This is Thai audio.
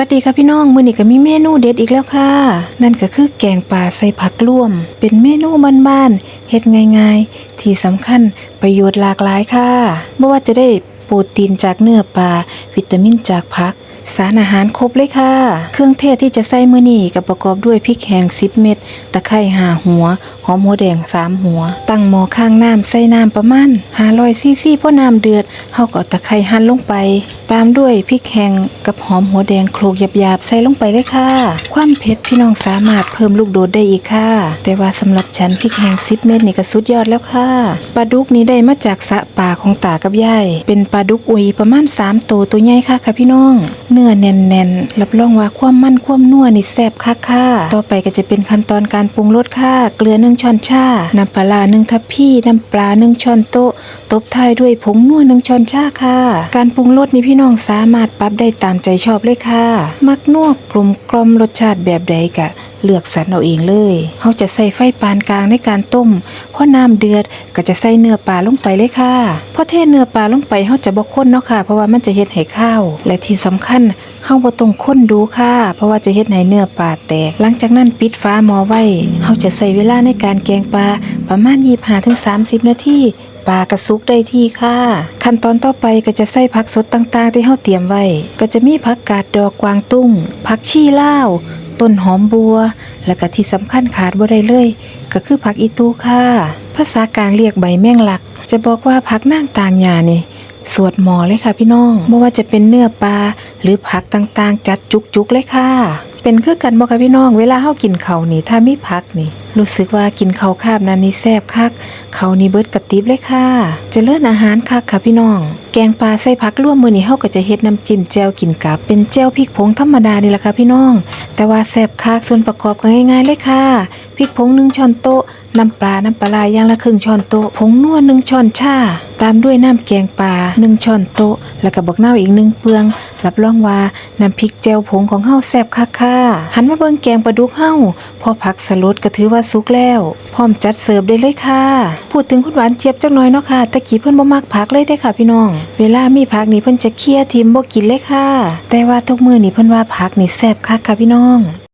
วัสดีค่ะพี่น้องมื้อนี้ก็มีเมนูเด็ดอีกแล้วค่ะ นั่นก็คือแกงป่าใส่ผักร่วม เป็นเมนูบ้านๆเฮ็ดง่ายๆ ที่สำคัญประโยชน์หลากหลายค่ะไม่ว่าจะได้โปรตีนจากเนื้อปลาวิตามินจากผัก สารอาหารครบเลยค่ะ เครื่องเทศที่จะใส่มื้อนี้ก็ประกอบด้วยพริกแห้ง10 เม็ด ตะไคร้5หัว หอมหัวแดง 3 หัว ตั้งหม้อข้างน้ำใส่น้ำประมาณ500ซีซีพอน้ำเดือดเฮาก็ตะไคร้หั่นลงไป ตามด้วยพริกแห้งกับหอมหัวแดงโขลกหยาบๆใส่ลงไปเลยค่ะ ความเผ็ดพี่น้องสามารถเพิ่มลูกโดดได้อีกค่ะ แต่ว่าสำหรับฉันพริกแห้ง10 เม็ดนี่ก็สุดยอดแล้วค่ะ ปลาดุกนี้ได้มาจากสะป่าของตากับยาย เป็นปลาดุกอุยประมาณ3ตัวตัวใหญ่ค่ะค่ะพี่น้องเนื้อแน่นๆ รับรองว่าความมันความนัวนี่แซ่บค่ะค่ะ ต่อไปก็จะเป็นขั้นตอนการปรุงรสค่ะ เกลือหนึ่งช้อนชา น้ำปลาร้าหนึ่งทัพพี่ น้ำปลาหนึ่งช้อนโต๊ะ ตบท้ายด้วยผงนัวหนึ่งช้อนชาค่ะ การปรุงรสนี่พี่น้องสามารถปรับได้ตามใจชอบเลยค่ะ มักนัวกลมกลมรสชาติแบบใดกะเลือกสรรเอาเองเลย เขาจะใส่ไฟปานกลางในการต้ม พอน้ำเดือดก็จะใส่เนื้อปลาลงไปเลยค่ะ พอเทเนื้อปลาลงไปเขาจะบ่ข้นเนาะค่ะ เพราะว่ามันจะเฮ็ดให้ข้าว และที่สำคัญเฮาบ่ต้องข้นดูค่ะ เพราะว่าจะเฮ็ดให้เนื้อปลาแตก หลังจากนั้นปิดฝาหม้อไว้เฮาจะใส่เวลาในการแกงปลาประมาณ25-30 นาทีปลากระซุกได้ที่ค่ะ ขั้นตอนต่อไปก็จะใส่ผักสดต่างๆ ที่เฮาเตรียมไว้ ก็จะมีผักกาดดอกกวางตุ้งผักชีลาวต้นหอมบัว และก็ที่สำคัญขาดบ่ได้เลย ก็คือผักอีตูค่ะ ภาษากลางเรียกใบแมงลัก จะบอกว่าผักนางต่างหญ้านี่ สวดหมอเลยค่ะพี่น้องไม่ว่าจะเป็นเนื้อปลาหรือผักต่างๆ จัดจุกๆเลยค่ะ เป็นคือกันบอกค่ะพี่น้อง เวลาเฮากินเขานี่ถ้ามีผักนี่รู้สึกว่ากินข้าวคาบนั้นนี่แซ่บคักเขานี่เบิดกระติบเลยค่ะจะเลิศอาหารคักค่ะพี่น้อง แกงปลาใส่ผักร่วมมือนี้เฮาก็จะเฮ็ดน้ำจิ้มแจ่วกินกับ เป็นแจ่วพริกผงธรรมดานี่แหละค่ะพี่น้อง แต่ว่าแซ่บคักส่วนประกอบก็ง่ายๆเลยค่ะพริกผงหนึ่งช้อนโต๊ะน้ำปลา น้ำปลาร้าอย่างละครึ่งช้อนโต๊ะ ผงนัวหนึ่งช้อนชา ตามด้วยน้ำแกงปลาหนึ่งช้อนโต๊ะ แล้วก็บักเน่าอีกหนึ่งเปลือง รับรองว่าน้ำพริกแจ่วผงของเฮาแซ่บคักค่ะหันมาเบิ่งแกงปลาดุกเฮาพอผักสลดก็ถือว่าสุกแล้ว พร้อมจัดเสิร์ฟได้เลยค่ะ พูดถึงคุณหวานเจี๊ยบจักหน่อยเนาะค่ะตะกี้เพิ่นบ่มักผักเลยได้ค่ะ พี่น้อง เวลามีผักนี่เพิ่นจะเคี่ยทิมบ่กินเลยค่ะ แต่ว่าทุกมื้อนี่เพิ่นว่าผักนี่แซ่บคักค่ะพี่น้อง